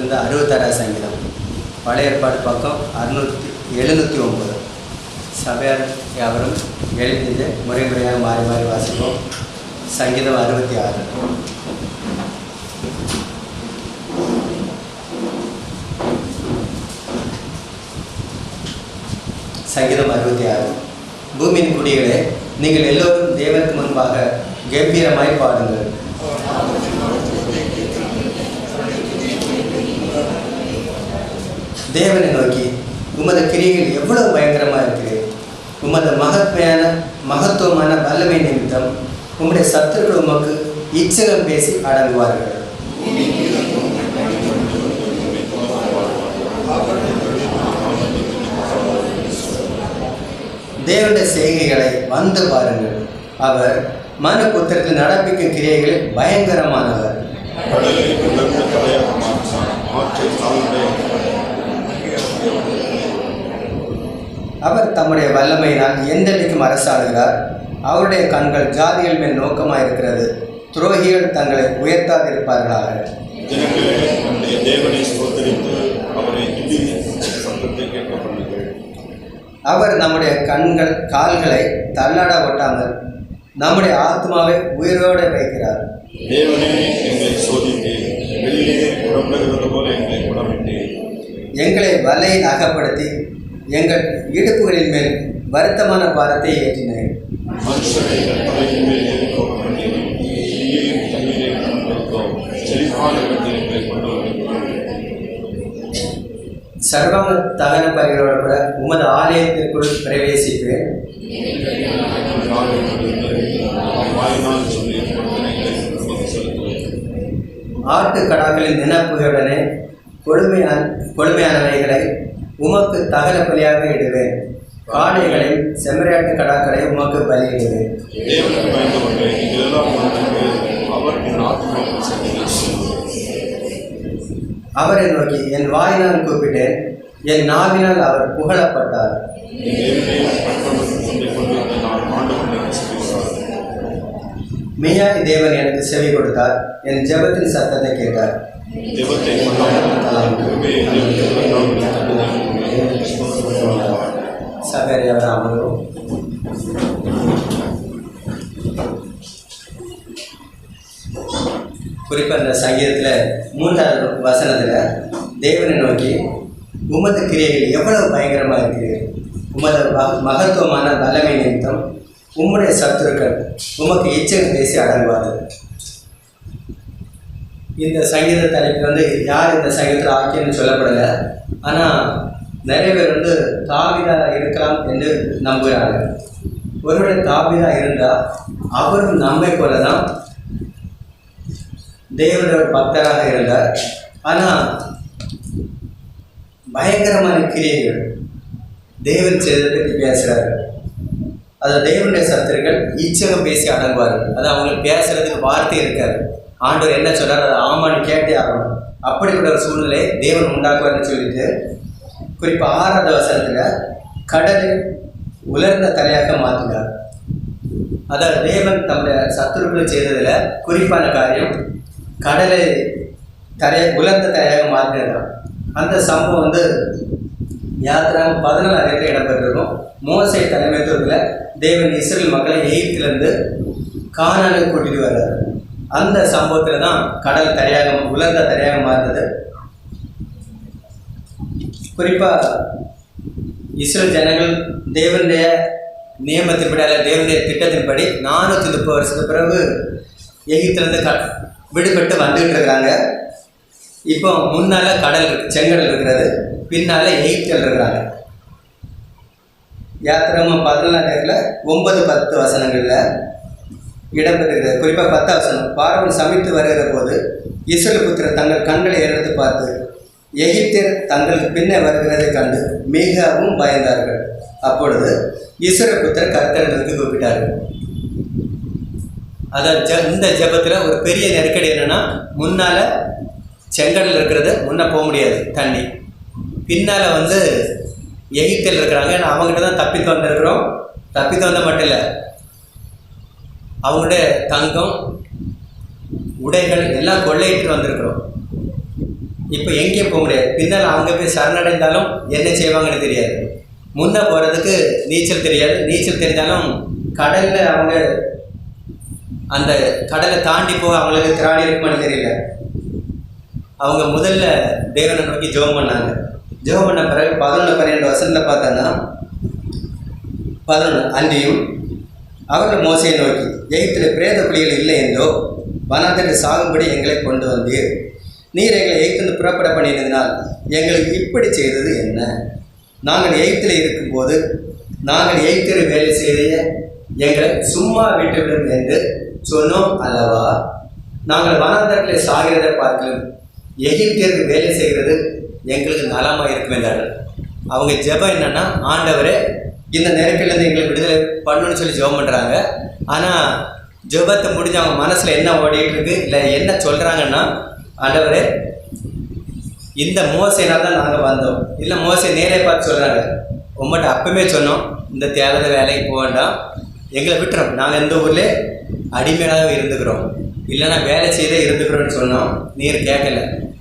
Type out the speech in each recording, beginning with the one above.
புத்தகத்திலிருந்து அறுபத்தாறாம் சங்கீதம். பழைய ஏற்பாடு பக்கம் அறுநூற்றி எழுநூற்றி ஒம்பது சபையார் யாவரும் எழுதியது முறை முறையாக மாறி மாறி வாசிப்போம். சங்கீதம் அறுபத்தி ஆறு. சங்கீதம் அறுபத்தி ஆறு. பூமியின் குடிகளே நீங்கள் எல்லோரும் தேவனுக்கு முன்பாக கம்பீரமாய் பாடுங்கள். தேவனை நோக்கி உமது கிரியைகள் எவ்வளவு பயங்கரமாக இருக்குது உமது மகத்மையான மகத்துவமான வல்லமை நிமித்தம் உம்முடைய சத்துருக்கள் உமக்கு இச்சகம் பேசி அடங்குவார்கள். தேவனுடைய செய்கைகளை வந்து பாருங்கள். அவர் மனு புத்திரத்தில் நடப்பிக்கும் கிரியைகளில் பயங்கரமானவர். அவர் தம்முடைய வல்லமையினால் எந்தெண்ணிக்கும் அரசாடுகிறார். அவருடைய கண்கள் ஜாதிகள் மேல் நோக்கமாக இருக்கிறது துரோகிகள் தங்களை உயர்த்தாதிருப்பார்களாக. அவர் நம்முடைய கண்கள் கால்களை தள்ளாட ஒட்டாமல் நம்முடைய ஆத்மாவை உயிரோடு வைக்கிறார். தேவனே எங்களை எங்களை எங்களை வலையில் அகப்படுத்தி எங்கள் இடுப்புகளின் மேல் வருத்தமான பாரத்தை ஏற்றினேன் சர்வாங்க தகன பரிகளோடு கூட உமது ஆலயத்திற்குள் பிரவேசிப்பேன். ஆட்டு கடாக்களின் நினப்புகளுடனே கொடுமையான கொடுமையானவைகளை உமக்கு தகன பலியாக இடுவேன். காடைகளையும் செம்மறியாட்டு கடாக்களை உமக்கு பலியிடுவேன். அவர் நோக்கி என் வாயினால் கூப்பிட்டேன். என் நாவினால் அவர் புகழப்பட்டார். மெய்யாய் தேவன் எனக்கு செவி கொடுத்தார். என் ஜெபத்தின் சத்தத்தை கேட்டார். சபரி அவர் குறிப்பாக இந்த சங்கீதத்தில் மூன்றாவது வசனத்தில் தேவனை நோக்கி உமது கிரியைகள் எவ்வளவு பயங்கரமாக இருக்குது உமது மகத்துவமான வல்லமை நிமித்தம் உம்முடைய சத்துருக்கள் உமக்கு இச்சகம் பேசி அடங்குவார்கள். இந்த சங்கீத தலைப்பு வந்து யார் இந்த சங்கீதத்தில் ஆக்கியன்னு சொல்லப்படலை. ஆனால் நிறைய பேர் வந்து தாவிதா இருக்கலாம் என்று நம்புகிறாங்க. ஒருவேளை தாவிதா இருந்தால் அவரும் நம்மை போல தான் தேவனோட பக்தராக இருந்தார். ஆனால் பயங்கரமான கிரியைகள் தேவன் செய்ததை பேசுகிறார் அதை தேவனுடைய சத்திரங்கள் இச்சகம் பேசி அடங்குவார்கள். அது அவங்களுக்கு பேசுறதுக்கு வார்த்தை இருக்காது. ஆண்டவர் என்ன சொல்றாரு? அதை ஆமான்னு கேட்டே ஆகணும். அப்படிப்பட்ட ஒரு சூழ்நிலை தேவன் உண்டாக்குவார்னு சொல்லிட்டு குறிப்பாக ஆறாவது வசனத்தில் கடலை உலர்ந்த தலையாக மாற்றினார் அதாவது தேவன் தம்முடைய சத்துருக்கள் செய்ததில் குறிப்பான காரியம் கடலை தரைய உலர்ந்த தரையாக மாற்றினார் அந்த சம்பவம் வந்து யாத்திராங்க பதினாலாம் இடத்துல இடம்பெற்றிருக்கும். மோசை தலைமைத்துவத்தில் தேவன் இஸ்ரேல் மக்களை எகிப்திலிருந்து கானானுக்கு கூட்டிட்டு வர்றாரு. அந்த சம்பவத்தில் தான் கடல் தரையாக உலர்ந்த தரையாக மாறுறது குறிப்பாக இஸ்ரேல் ஜனங்கள் தேவனுடைய நியமத்தின்படி அல்ல தேவனுடைய திட்டத்தின்படி நானூற்றி முப்பது வருஷத்துக்கு பிறகு எகிப்திலிருந்து க விடுபட்டு வந்துகிட்டு இருக்கிறாங்க. இப்போ முன்னால் கடல் செங்கடல் இருக்கிறது. பின்னால் எகிப்தில் இருக்கிறாங்க. யாத்திரமும் பதினொன்றாம் தேதியில் ஒன்பது பத்து வசனங்களில் இடம்பெறுகிறது. குறிப்பாக பத்தாசனம் பார்வன் சமைத்து வருகிற போது இஸ்ரேல் தங்கள் கண்களை எடுத்து பார்த்து எகிப்தியர் தங்களுக்கு பின்னே வருகிறதை கண்டு மிகவும் பயந்தார்கள். அப்பொழுது இஸ்ரேல் புத்திரர் கர்த்தரிடத்துக்கு கூப்பிட்டார்கள் அதான் ஜ இந்த ஜெபத்தில் ஒரு பெரிய நெருக்கடி என்னென்னா முன்னால் செங்கடல் இருக்கிறது முன்னே போக முடியாது தண்ணி. பின்னால் வந்து எகிப்தில் இருக்கிறாங்க. ஏன்னா அவங்ககிட்ட தான் தப்பி வந்திருக்கிறோம் தப்பி வந்த மட்டும் இல்லை அவங்களுடைய தங்கம் உடைகள் எல்லாம் கொள்ளையிட்டு வந்திருக்கிறோம். இப்போ எங்கேயும் போக முடியாது. பின்னால் அவங்க போய் சரணடைந்தாலும் என்ன செய்வாங்கன்னு தெரியாது. முன்னே போகிறதுக்கு நீச்சல் தெரியாது. நீச்சல் தெரிஞ்சாலும் கடலில் அவங்க அந்த கடலை தாண்டி போக அவங்களுக்கு திராணி இருக்குமான்னு தெரியல. அவங்க முதல்ல தேவனை நோக்கி ஜோம் பண்ணாங்க. ஜெபம் பண்ண பிறகு பதினொன்று பன்னெண்டு வருஷத்தில் பார்த்தோன்னா பதினொன்று அன்றியும் அவர்கள் மோசையை நோக்கி எகிப்தில் பிரேத புலிகள் இல்லை என்றோ? வனாந்தரில் சாகும்படி எங்களை கொண்டு வந்தீர். நீர் எங்களை எகிப்திலிருந்து புறப்பட பண்ணியிருந்தனால் எங்களுக்கு இப்படி செய்தது என்ன? நாங்கள் எகிப்தில் இருக்கும்போது நாங்கள் எகிப்தில் வேலை செய்த எங்களை சும்மா விட்டுவிடும் என்று சொன்னோம் அல்லவா? நாங்கள் வனாந்தரத்தில் சாகிறதை பார்க்கலாம் எகிப்தியருக்கு வேலை செய்கிறது எங்களுக்கு நலமாக இருக்கும் என்றார்கள். அவங்க ஜெபம் என்னன்னா ஆண்டவரே இந்த நெருப்பிலேருந்து எங்களை விடுதலை பண்ணணும்னு சொல்லி ஜெபம் பண்ணுறாங்க ஆனால் ஜெபத்தை முடிஞ்சு அவங்க மனசில் என்ன ஓடிட்டு இருக்கு இல்லை என்ன சொல்கிறாங்கன்னா ஆண்டவரே இந்த மோசையினால் தான் நாங்கள் வந்தோம். இல்லை மோசை நேரே பார்த்து சொல்கிறாங்க உங்கள்கிட்ட அப்பவுமே சொன்னோம் இந்த தேவையான வேலைக்கு போக வேண்டாம். எங்களை விட்டுறோம் நாங்கள் இந்த ஊரில் அடிமையாக இருந்துக்கிறோம். இல்லைன்னா வேலை செய்தே இருந்துக்கிறோம்னு சொன்னோம். நீர் கேட்கல.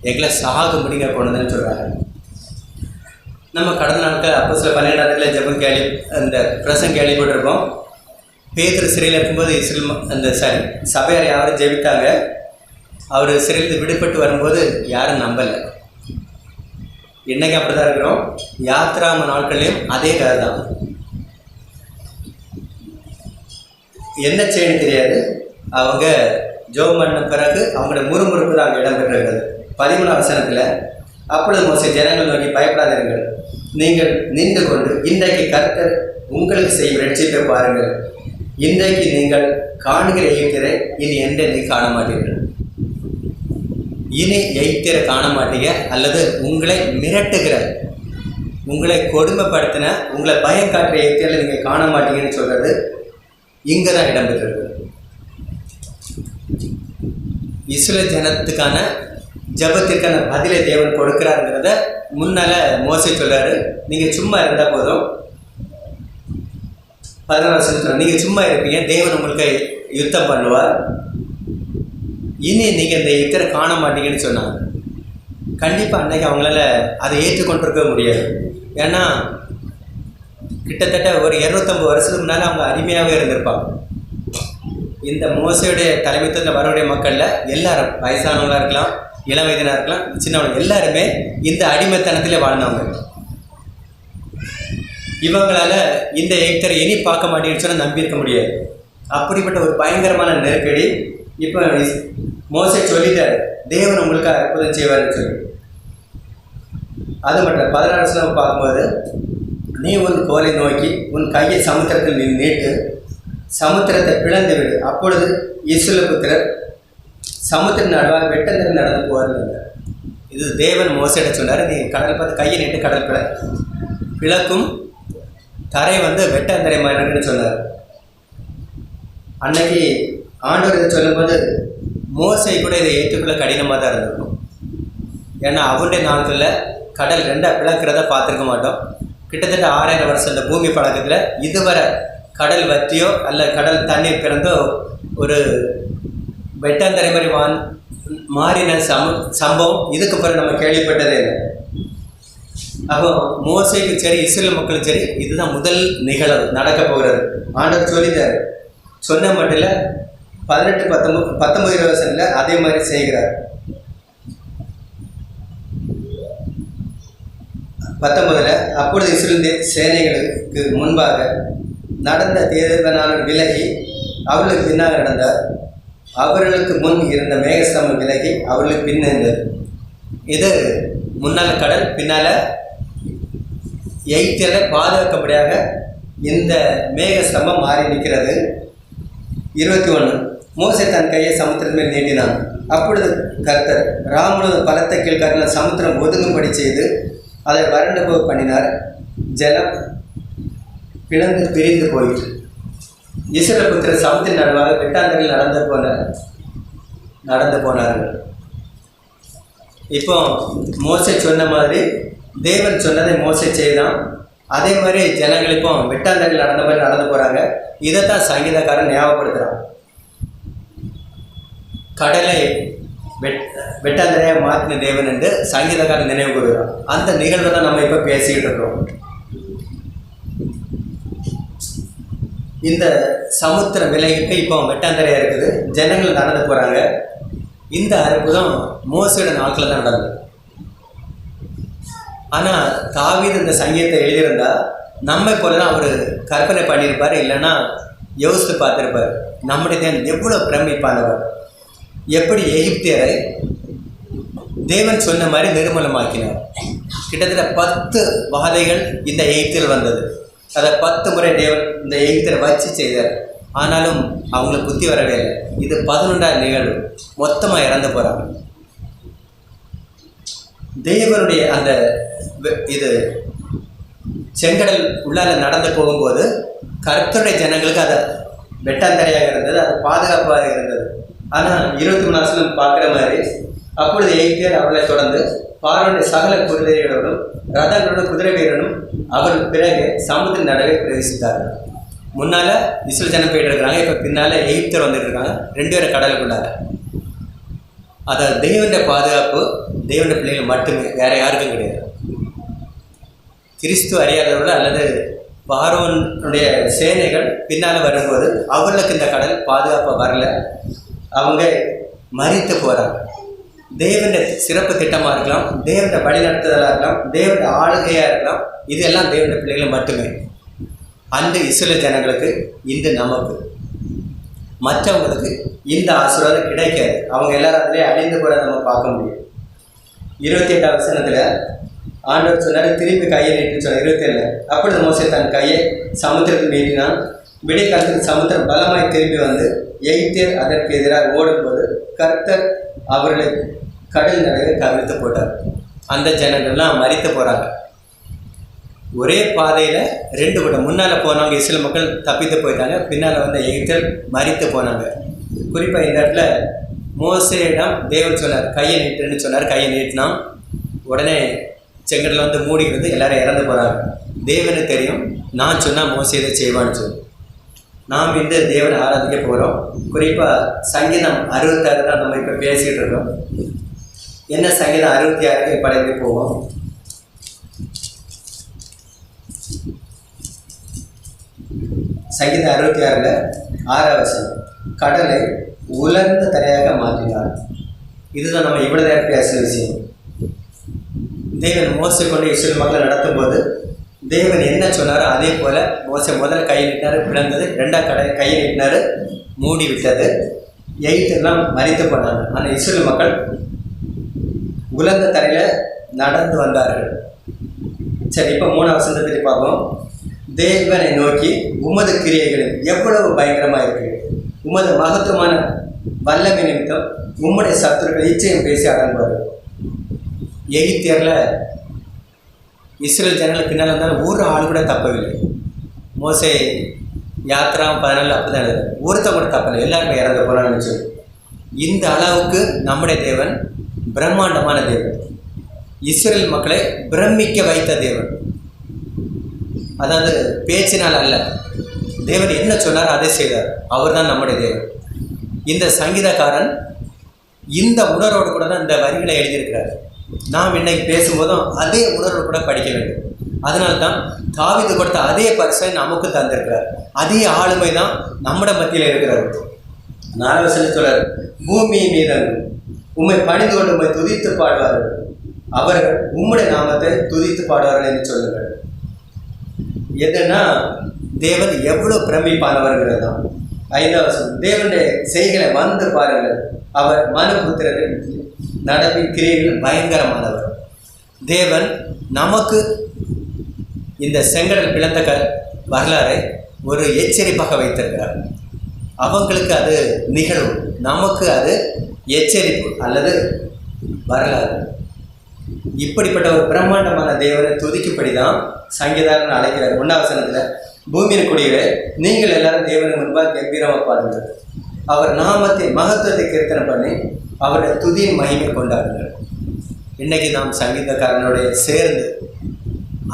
எங்களை சாகும்படிங்க கொண்டதுன்னு சொல்கிறாங்க நம்ம கடந்த நாட்கள் அப்போ சில பன்னிரெண்டாவதுல ஜெபம் கேள்வி அந்த பிரசங்க கேள்விப்பட்டிருப்போம் பேதர் சிறையில் இருக்கும்போது இஸ்ரேல் அந்த சாரி சபையார் யாரும் ஜெபித்தாங்க. அவர் சிறையில் விடுபட்டு வரும்போது யாரும் நம்பலை. இன்னைக்கு அப்படி தான் இருக்கிறோம் யாத்திராம நாட்கள்லையும் அதே கதை தான் என்ன செய்யணும் தெரியாது. அவங்க ஜோம் பண்ண பிறகு அவங்களோட முறுமுறுப்பு தான் அங்கே இடம்பெற்றிருக்கிறது. பதிமூணாம் வசனத்தில் அப்பொழுது மோசை ஜனங்கள் நோக்கி பயப்படாதீர்கள். நீங்கள் நின்று கொண்டு இன்றைக்கு கர்த்தர் உங்களுக்கு செய்யும் ரட்சிப்பை பாருங்கள். இன்றைக்கு நீங்கள் காண்கிற எய்த்திரை இனி என்றென்னை காண மாட்டீர்கள் இனி எய்த்திரை காண மாட்டீங்க அல்லது உங்களை மிரட்டுகிற உங்களை கொடுமைப்படுத்தின உங்களை பயம் காட்டுற எய்த்திரை நீங்கள் காண மாட்டீங்கன்னு சொல்கிறது இங்கே தான் இடம்பெற்றிருக்கு. இஸ்ரேல் ஜனத்துக்கான ஜபத்திற்கான பதிலை தேவன் கொடுக்கிறாருங்கிறத முன்னால மோசை சொல்றாரு. நீங்கள் சும்மா இருந்தால் போதும். பதினாறு வருஷம் நீங்கள் சும்மா இருப்பீங்க தேவன் உங்களுக்கு யுத்தம் பண்ணுவார். இனி நீங்கள் இந்த யுத்தரை காண மாட்டீங்கன்னு சொன்னாங்க கண்டிப்பாக அன்னைக்கு அவங்களால அதை ஏற்றுக்கொண்டிருக்க முடியாது. ஏன்னா கிட்டத்தட்ட ஒரு இரநூத்தம்பது வருஷத்துக்கு முன்னால் அவங்க அருமையாகவே இருந்திருப்பாங்க. இந்த மோசையுடைய தலைமைத்துவத்தில் வரக்கூடிய மக்களில் எல்லாரும் வயசானவங்களாக இருக்கலாம் இளம் வயதினாக இருக்கலாம் சின்னவங்க எல்லாருமே இந்த அடிமைத்தனத்திலே வாழ்ந்தவங்க. இவங்களால் இந்த எக்தரை இனி பார்க்க மாட்டேன்னு சொன்னால் முடியாது. அப்படிப்பட்ட ஒரு பயங்கரமான நெருக்கடி இப்போ மோசை சொல்லிட்டார் தேவன் உங்களுக்கு அற்புதம் செய்வார்னு சொல்லி. அது மட்டும் பதினாறு வருஷம் பார்க்கும்போது நீ உன் கோலை நோக்கி உன் கையை சமுத்திரத்தில் நீ நீட்டு சமுத்திரத்தை பிளந்து விடு. அப்பொழுது இசுல புத்திரர் சமுத்திர நடுவாக வெட்டந்திர நடந்து போவார்கள் இது தேவன் மோசையிட சொன்னார் நீ கடல் பார்த்து கையை நீட்டு கடல் பிள பிளக்கும் தரை வந்து வெட்டந்தரை மாதிரி சொன்னார். அன்னைக்கு ஆண்டவர் இதை சொல்லும்போது மோசை கூட இதை ஏற்றுக்கொள்ள கடினமாக தான் இருந்திருக்கும். ஏன்னா அவருடைய நாட்களில் கடல் ரெண்டாக பிளக்கிறத பார்த்துருக்க மாட்டோம். கிட்டத்தட்ட ஆறாயிரம் வருஷம் இந்த பூமி பழக்கத்தில் இதுவரை கடல் வற்றியோ அல்ல கடல் தண்ணீர் பிறந்தோ ஒரு வெட்டாந்தரை தலைமறைவான் வான் மாறின சம சம்பவம் இதுக்கு பிறகு நம்ம கேள்விப்பட்டதே இல்லை. அப்போ மோசைக்கு சரி இஸ்ரேல் மக்களும் சரி இதுதான் முதல் நிகழ்வு நடக்க போகிறது. ஆண்டவர் சொல்லிட்டார். சொன்ன மட்டும் இல்லை பதினெட்டு பத்தொம்பது பத்தொம்பது இருபது வருஷத்தில் அதே மாதிரி செய்கிறார். பத்தொன்பதுல அப்பொழுது இஸ்ரேல் தே- சேனைகளுக்கு முன்பாக நடந்த தேர்தலான விலகி அவளுக்கு பின்னாக நடந்தார். அவர்களுக்கு முன் இருந்த மேகஸ்தம்பம் விலகி அவர்களுக்கு பின் இருந்தது இது முன்னால் கடல் பின்னால் எய்த்தியில் பாதுகாக்கப்படியாக இந்த மேகஸ்தம்பம் மாறி நிற்கிறது. இருபத்தி ஒன்று மோசை தன் கையை சமுத்திரம் மேல் நீட்டினான். அப்பொழுது கர்த்தர் ராமனது பலத்த கீழ்காட்டில் சமுத்திரம் ஒதுங்கும்படி செய்து அதை வறண்டு போக பண்ணினார். ஜலம் பிளந்து பிரிந்து போயிற்று. இஸ்ரேல் புத்திர சமுத்திர நடுவாக வெட்டாந்தரில் நடந்து போனார் நடந்து போனார்கள். இப்போ மோசை சொன்ன மாதிரி தேவன் சொன்னதை மோசை செய்தான். அதே மாதிரி ஜனங்கள் இப்போ வெட்டாந்தரில் நடந்த மாதிரி நடந்து போகிறாங்க இதை தான் சங்கீதக்காரன் ஞாபகப்படுத்துகிறான் கடலை வெட் வெட்டாந்தரையாக மாற்றின தேவன் என்று சங்கீதக்காரன் நினைவு கூறுகிறான். அந்த நிகழ்வை தான் நம்ம இப்போ பேசிக்கிட்டு இருக்கோம். இந்த சமுத்திர விலகிட்டு இப்போ வெட்டாந்தரையாக இருக்குது. ஜனங்கள் நடந்து போகிறாங்க இந்த அற்புதம் மோசையோட நாட்களில் தான் நடந்தது. ஆனால் தாவீர் இந்த சங்கீதத்தை எழுதியிருந்தா நம்மை போல தான் அவர் கற்பனை பண்ணியிருப்பார் இல்லைன்னா யோசித்து பார்த்துருப்பார். நம்முடைய தேவன் எவ்வளோ பிரமிப்பானவர். எப்படி எகிப்தியரை தேவன் சொன்ன மாதிரி நிர்மலமாக்கினார். கிட்டத்தட்ட பத்து வாதைகள் இந்த எகிப்தில் வந்தது. அதை பத்து முறை தேவன் இந்த எகிப்தில் வச்சு செய்தார். ஆனாலும் அவங்களுக்கு புத்தி வரவே இல்லை. இது பதினொன்றாம் நிகழ்வு. மொத்தமாக இறந்து போகிறாங்க தேவனுடைய அந்த இது செங்கடல் உள்ளால் நடந்து போகும்போது கருத்துடைய ஜனங்களுக்கு அதை வெட்டாந்தரையாக இருந்தது அது பாதுகாப்பாக இருந்தது. ஆனால் இருபத்தி மூணு வருஷம் பார்க்குற மாதிரி அப்பொழுது எய்தியர் அவர்களை தொடர்ந்து பார்வனுடைய சகல குதிரைகளோடும் ரதங்களோடும் குதிரை வீரனும் அவர் பிறகு சமுதிர நடவே பிரவேசித்தார்கள். முன்னால் இஸ்ரேல் ஜனம் போயிட்டு இருக்காங்க இப்போ பின்னால் எகிப்தர் வந்துட்டு இருக்காங்க. ரெண்டு பேரும் கடலுக்குள்ளார அதாவது தேவனுடைய பாதுகாப்பு தேவனுடைய பிள்ளைகள் மட்டுமே வேற யாருக்கும் கிடையாது. கிறிஸ்து அறியாதவர்கள் அல்லது பார்வனுடைய சேனைகள் பின்னால் வரும்போது அவர்களுக்கு இந்த கடல் பாதுகாப்பாக வரல. அவங்க மறித்து போகிறாங்க தேவனுடைய சிறப்பு திட்டமாக இருக்கலாம் தேவனுடைய வழிநடத்துதலாக இருக்கலாம் தேவனுடைய ஆளுகையாக இருக்கலாம் இதெல்லாம் தேவனுடைய பிள்ளைகள் மட்டுமே. அந்த இஸ்ரேல் ஜனங்களுக்கு இன்று நமக்கு. மற்றவங்களுக்கு இந்த ஆசீர்வாதம் கிடைக்காது. அவங்க எல்லாரும் அதிலே அழிந்து கூட நம்ம பார்க்க முடியும். இருபத்தி எட்டாம் வசனத்தில் ஆண்டவர் சொன்னார் திருப்பி கையை நீட்டு சொன்னார். இருபத்தி ஏழு அப்பொழுது மோசே தன் கையை சமுத்திரத்தில் நீட்டினான். விடை காலத்தில் சமுத்திரம் பலமாய் திரும்பி வந்து எகிப்தியர் அதற்கு எதிராக ஓடும்போது கர்த்தர் அவர்களை கடல் நிறைய கவிழ்த்து போட்டார். அந்த ஜனங்கள்லாம் மறித்து போகிறாங்க ஒரே பாதையில் ரெண்டு கூட்டம் முன்னால் போனவங்க இஸ்ரேல் மக்கள் தப்பித்து போயிட்டாங்க. பின்னால் வந்த எகிப்தர் மறித்து போனாங்க. குறிப்பாக இந்த இடத்துல மோசையிடம் தேவன் சொன்னார் கையை நீட்டுன்னு சொன்னார் கையை நீட்டினா உடனே செங்கடல வந்து மூடிக்கிறது எல்லாரும் இறந்து போகிறாங்க தேவனுக்கு தெரியும் நான் சொன்னால் மோசே இதை செய்வான்னு சொல்லி. நாம் இந்த தேவனை ஆராதிக்க போகிறோம். குறிப்பாக சங்கீதம் அறுபத்தாறு தான் நம்ம இப்போ பேசிகிட்டு இருக்கோம். என்ன சங்கீதம் அறுபத்தி ஆறுக்கு படைக்கு போவோம். சங்கீதம் அறுபத்தி ஆறில் ஆறாவது கடலை உலர்ந்த தரையாக மாற்றினார். இதுதான் நம்ம இவ்வளோ நேரம் பேசுகிற விஷயம். தேவன் மோசை கொண்டு இஸ்ரேல் மக்களை நடத்தும்போது தேவன் என்ன சொன்னாரோ அதே போல் மோசை முதல் கையை நீட்டினார் பிளந்தது ரெண்டாம் கடை கையை நீட்டினார் மூடி விட்டது எயித்தெல்லாம் மறித்து போனாங்க. ஆனால் இஸ்ரேல் மக்கள் உலர்ந்த தரையில் நடந்து வந்தார்கள். சரி இப்போ மூணாவது வசனத்தை பார்ப்போம். தேவனை நோக்கி உமது கிரியைகள் எவ்வளவு பயங்கரமாக இருக்கு. உமது மகத்துவமான வல்லமை நிமித்தம் உம்முடைய சத்துருக்கள் இச்சையும் பேசி அடங்குவார் எகித்தியரில் இஸ்ரேல் ஜனங்கள் பின்னால் இருந்தாலும் ஒரு ஆள் கூட தப்பவில்லை. மோசே யாத்ரா பதினாலு அப்போ தான் எழுதுது ஒருத்த கூட தப்பில்லை எல்லாருமே இறந்து போனான்னு இந்த அளவுக்கு நம்முடைய தேவன் பிரம்மாண்டமான தேவன். இஸ்ரேல் மக்களை பிரமிக்க வைத்த தேவன். அதாவது பேச்சினால் அல்ல. தேவன் என்ன சொன்னார் அதை செய்தார். அவர்தான் நம்முடைய தேவன். இந்த சங்கீதக்காரன் இந்த உணர்வோடு கூட தான் இந்த வரிகளை எழுதியிருக்கிறார். நாம் இன்னைக்கு பேசும்போதும் அதே உணர்வு கூட படிக்க வேண்டும். அதனால தான் தாவீது கொடுத்த அதே பரிசை நமக்கு தந்திருக்கிறார். அதே ஆளுமை தான் நம்மட மத்தியில் இருக்கிறார் நாலு சொல்லி சொல்றார் பூமி மீதன் உம்மை பணிந்து கொண்டு உண்மை துதித்து பாடுவார்கள். அவர்கள் உம்முடைய நாமத்தை துதித்து பாடுவார்கள் என்று சொல்லுங்கள். எதுனா தேவன் எவ்வளவு பிரமிப்பானவர்கள் தான் ஐந்தாவது தேவனுடைய செய்களை வந்து பாருங்கள். அவர் மனுபுத்திரர்கள் நடப்பின் கிரியைகள் பயங்கரமானவர். தேவன் நமக்கு இந்த செங்கடல் பிளந்த க வரலாறை ஒரு எச்சரிப்பாக வைத்திருக்கிறார். அவங்களுக்கு அது நிகழ்வு நமக்கு அது எச்சரிப்பு அல்லது வரலாறு. இப்படிப்பட்ட ஒரு பிரம்மாண்டமான தேவனை துதிக்கும்படி தான் சங்கீதாரன் அழைக்கிறார். உண்ணாவசனத்தில் பூமியின் குடிகளே நீங்கள் எல்லாரும் தேவனை முன்பாக கம்பீரமாக பாடுங்கள் அவர் நாமத்தை மகத்துவத்தை கீர்த்தனை பண்ணி அவருடைய துதியின் மகிமை கொண்டாடுங்கள் இன்னைக்கு நாம் சங்கீதக்காரனுடைய சேர்ந்து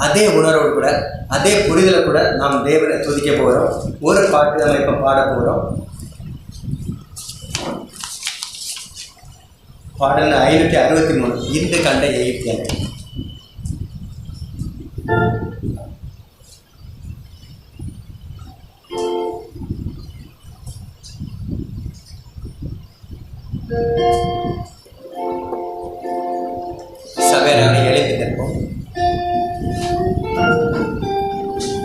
அதே உணர்வோடு கூட அதே புரிதலை கூட நாம் தேவனை துதிக்க போகிறோம். ஒரு பாட்டு நம்ம இப்போ பாட போகிறோம் பாடல் ஐநூற்றி அறுபத்தி மூணு இந்து கண்ட எகிப்தியன் சபையாரை